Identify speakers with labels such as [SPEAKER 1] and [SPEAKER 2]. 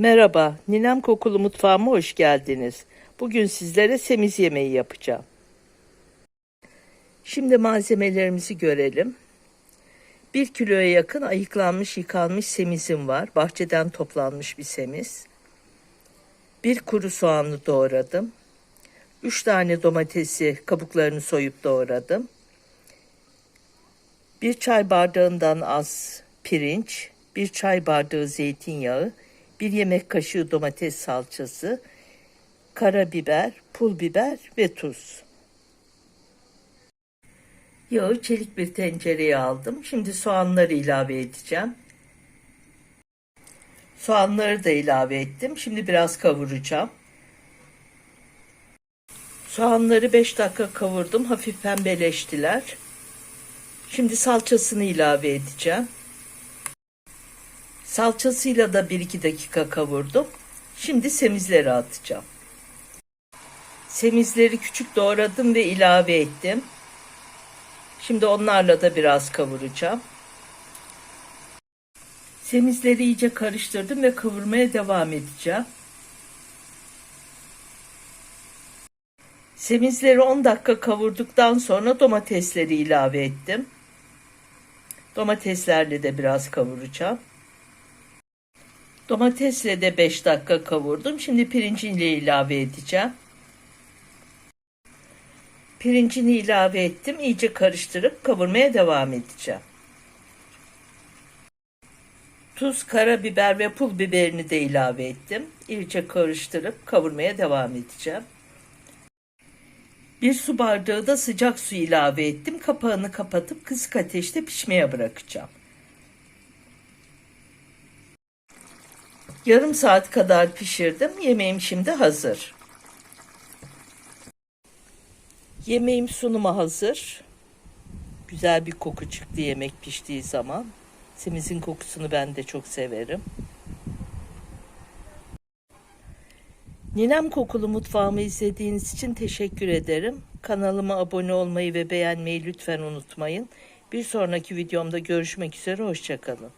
[SPEAKER 1] Merhaba, Ninem Kokulu Mutfağıma hoş geldiniz. Bugün sizlere semiz yemeği yapacağım. Şimdi malzemelerimizi görelim. 1 kiloya yakın ayıklanmış yıkanmış semizim var. Bahçeden toplanmış bir semiz. Bir kuru soğanlı doğradım. 3 tane domatesi kabuklarını soyup doğradım. Bir çay bardağından az pirinç, bir çay bardağı zeytinyağı, bir yemek kaşığı domates salçası, karabiber, pul biber ve tuz. Yağı çelik bir tencereye aldım. Şimdi soğanları ilave edeceğim. Soğanları da ilave ettim. Şimdi biraz kavuracağım. Soğanları 5 dakika kavurdum. Hafif pembeleştiler. Şimdi salçasını ilave edeceğim. Salçasıyla da 1-2 dakika kavurdum. Şimdi semizleri atacağım. Semizleri küçük doğradım ve ilave ettim. Şimdi onlarla da biraz kavuracağım. Semizleri iyice karıştırdım ve kavurmaya devam edeceğim. Semizleri 10 dakika kavurduktan sonra domatesleri ilave ettim. Domateslerle de biraz kavuracağım. Domatesle de 5 dakika kavurdum. Şimdi pirinciyle ilave edeceğim. Pirincini ilave ettim. İyice karıştırıp kavurmaya devam edeceğim. Tuz, karabiber ve pul biberini de ilave ettim. İyice karıştırıp kavurmaya devam edeceğim. Bir su bardağı da sıcak su ilave ettim. Kapağını kapatıp kısık ateşte pişmeye bırakacağım. Yarım saat kadar pişirdim. Yemeğim şimdi hazır. Yemeğim sunuma hazır. Güzel bir koku çıktı yemek piştiği zaman. Semizin kokusunu ben de çok severim. Ninem Kokulu Mutfağımı izlediğiniz için teşekkür ederim. Kanalıma abone olmayı ve beğenmeyi lütfen unutmayın. Bir sonraki videomda görüşmek üzere, hoşçakalın.